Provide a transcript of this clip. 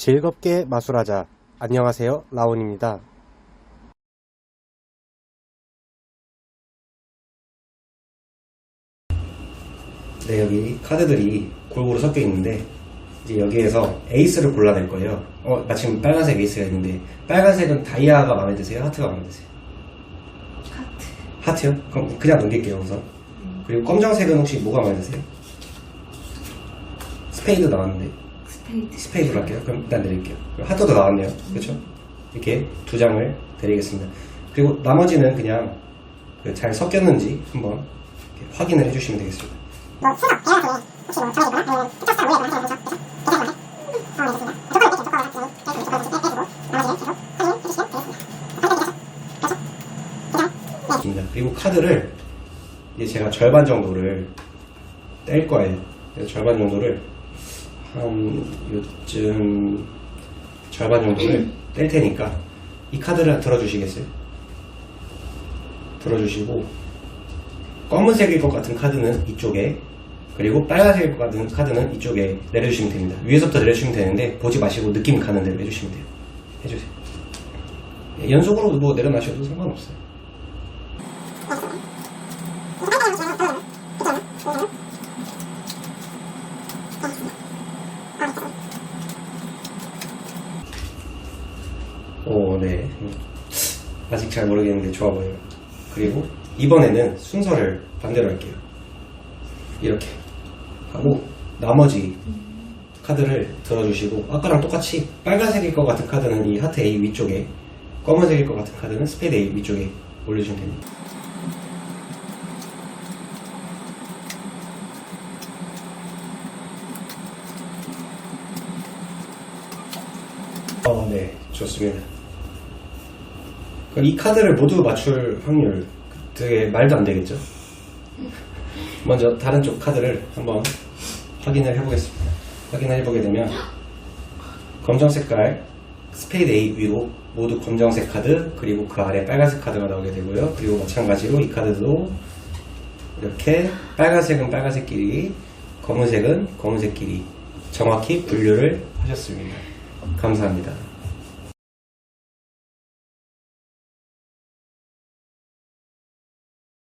즐겁게 마술하자. 안녕하세요. 라온입니다. 네, 여기 카드들이 골고루 섞여 있는데, 이제 여기에서 에이스를 골라낼 거예요. 어, 마침 빨간색 에이스가 있는데, 빨간색은 다이아가 마음에 드세요? 하트가 마음에 드세요? 하트. 하트요? 그럼 그냥 넘길게요, 우선. 그리고 검정색은 혹시 뭐가 마음에 드세요? 스페이드 나왔는데, 스페이드. 스페이드로 할게요. 그럼 일단 내릴게요. 하트도 나왔네요. 그렇죠? 이렇게 두 장을 드리겠습니다. 그리고 나머지는 그냥 그 잘 섞였는지 한번 이렇게 확인을 해주시면 되겠습니다. 뭐 혹시 뭐 아니면 조건을 조건을 나머지는 계속 확인해 주시면 되겠습니다. 그리고 카드를 이제 제가 절반 정도를 뗄 거예요. 그래서 절반 정도를 한 요쯤 절반 정도를 뗄 테니까 이 카드를 들어주시겠어요? 들어주시고 검은색일 것 같은 카드는 이쪽에 그리고 빨간색일 것 같은 카드는 이쪽에 내려주시면 됩니다. 위에서부터 내려주시면 되는데 보지 마시고 느낌 가는 대로 해주시면 돼요. 해주세요. 예, 연속으로 뭐 내려놔셔도 상관없어요. 오, 네. 음, 아직 잘 모르겠는데 좋아 보여요. 그리고 이번에는 순서를 반대로 할게요. 이렇게 하고 나머지 카드를 들어주시고 아까랑 똑같이 빨간색일 것 같은 카드는 이 하트 A 위쪽에 검은색일 것 같은 카드는 스페이드 A 위쪽에 올려주시면 됩니다. 어, 네, 좋습니다. 그럼 이 카드를 모두 맞출 확률 되게 말도 안 되겠죠? 먼저 다른 쪽 카드를 한번 확인을 해보겠습니다. 확인을 해보게 되면 검정 색깔 스페이드 A 위로 모두 검정색 카드 그리고 그 아래 빨간색 카드가 나오게 되고요. 그리고 마찬가지로 이 카드도 이렇게 빨간색은 빨간색끼리 검은색은 검은색끼리 정확히 분류를 하셨습니다. 감사합니다.